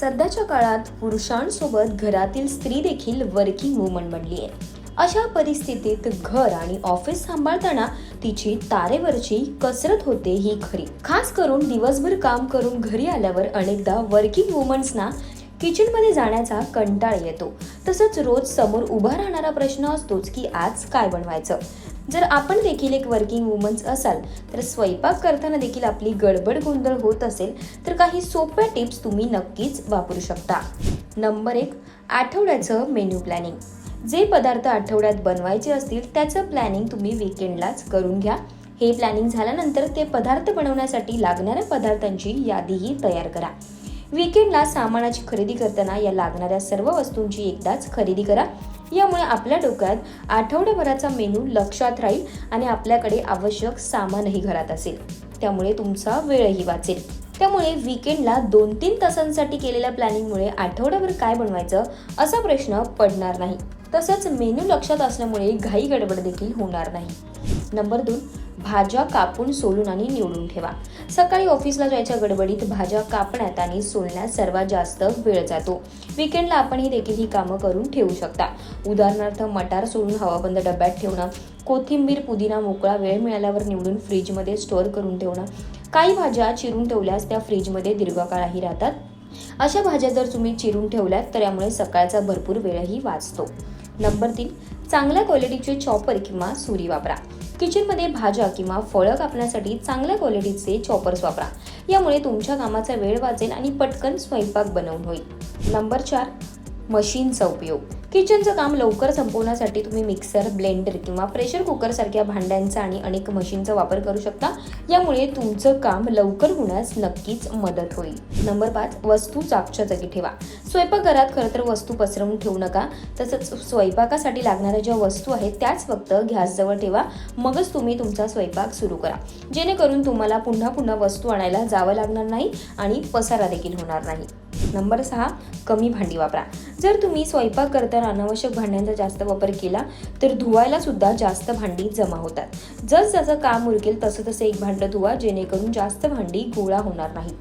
सध्याच्या काळात पुरुषांसोबत घरातील स्त्री देखील वर्किंग वुमन बनली आहे. अशा परिस्थितीत घर आणि ऑफिस सांभाळताना तिची तारेवरची कसरत होते ही खरी. खास करून दिवसभर काम करून घरी आल्यावर अनेकदा वर्किंग वुमन्सना किचनमध्ये जाण्याचा कंटाळ येतो. तसंच रोज समोर उभा राहणारा प्रश्न असतोच की आज काय बनवायचं? जर आपण देखील एक वर्किंग वुमन्स असाल तर स्वयंपाक करताना देखील आपली गडबड गोंधळ होत असेल तर काही सोप्या टिप्स तुम्ही नक्कीच वापरू शकता. नंबर एक आठवड्याचं मेन्यू प्लॅनिंग जे पदार्थ आठवड्यात बनवायचे असतील त्याचं प्लॅनिंग तुम्ही विकेंडलाच करून घ्या. हे प्लॅनिंग झाल्यानंतर ते पदार्थ बनवण्यासाठी लागणाऱ्या पदार्थांची यादीही तयार करा. विकेंडला सामानाची खरेदी करताना या लागणाऱ्या सर्व वस्तूंची एकदाच खरेदी करा. यामुळे आपल्या डोक्यात आठवड्याभराचा मेनू लक्षात राहील आणि आपल्याकडे आवश्यक सामानही घरात असेल. त्यामुळे तुमचा वेळही वाचेल. त्यामुळे विकेंडला दोन तीन तासांसाठी केलेल्या प्लॅनिंगमुळे आठवड्याभर काय बनवायचं असा प्रश्न पडणार नाही. तसंच मेनू लक्षात असल्यामुळे घाई गडबड देखील होणार नाही. नंबर दोन भाज्या कापून सोलून आणि निवडून ठेवा. सकाळी ऑफिसला जायच्या गडबडीत भाज्या कापण्यात आणि सोलण्यात सर्वात जास्त वेळ जातो. विकेंडला आपण ही देखील ही कामं करून ठेवू शकता. उदाहरणार्थ मटार सोडून हवाबंद डब्यात ठेवणं कोथिंबीर पुदिना मोकळा वेळ मिळाल्यावर निवडून फ्रीजमध्ये स्टोअर करून ठेवणं काही भाज्या चिरून ठेवल्यास त्या फ्रीजमध्ये दीर्घकाळही राहतात. अशा भाज्या जर तुम्ही चिरून ठेवल्यात तर यामुळे सकाळचा भरपूर वेळही वाचतो. नंबर तीन चांगल्या क्वालिटीचे चॉपर किंवा सुरी वापरा. किचनमध्ये भाज्या किंवा फळं कापण्यासाठी चांगल्या क्वालिटीचे चॉपर्स वापरा. यामुळे तुमच्या कामाचा वेळ वाचेल आणि पटकन स्वयंपाक बनवून होईल. नंबर चार मशीनचा उपयोग. किचनचं काम लवकर संपवण्यासाठी तुम्ही मिक्सर ब्लेंडर किंवा प्रेशर कुकरसारख्या भांड्यांचा आणि अनेक मशीनचा वापर करू शकता. यामुळे तुमचं काम लवकर होण्यास नक्कीच मदत होईल. नंबर पाच वस्तू जागच्या जागी ठेवा. स्वयंपाकघरात खरं तर वस्तू पसरवून ठेवू नका. तसंच स्वयंपाकासाठी लागणाऱ्या ज्या वस्तू आहेत त्याच फक्त गॅसजवळ ठेवा. मगच तुम्ही तुमचा स्वयंपाक सुरू करा. जेणेकरून तुम्हाला पुन्हा पुन्हा वस्तू आणायला जावं लागणार नाही आणि पसारा देखील होणार नाही. नंबर सहा कमी भांडी वापरा. जर तुम्ही स्वयंपाक करताना अनावश्यक भांड्यांचा जास्त वापर केला तर धुवायला सुद्धा जास्त भांडी जमा होतात. जस जसं काम उरकेल तसं तसं एक भांडं धुवा जेणेकरून जास्त भांडी गोळा होणार नाहीत.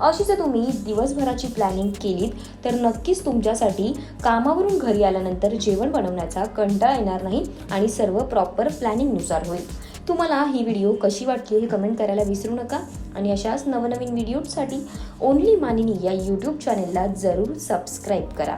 अशी जर तुम्ही दिवसभराची प्लॅनिंग केलीत तर नक्कीच तुमच्यासाठी कामावरून घरी आल्यानंतर जेवण बनवण्याचा कंटाळा येणार नाही आणि सर्व प्रॉपर प्लॅनिंगनुसार होईल. तुम्हाला ही व्हिडिओ कशी वाटली हे कमेंट करायला विसरू नका. आणि अशाच नवनवीन व्हिडिओसाठी ओनली मानिनी या यूट्यूब चॅनेलला जरूर सबस्क्राईब करा.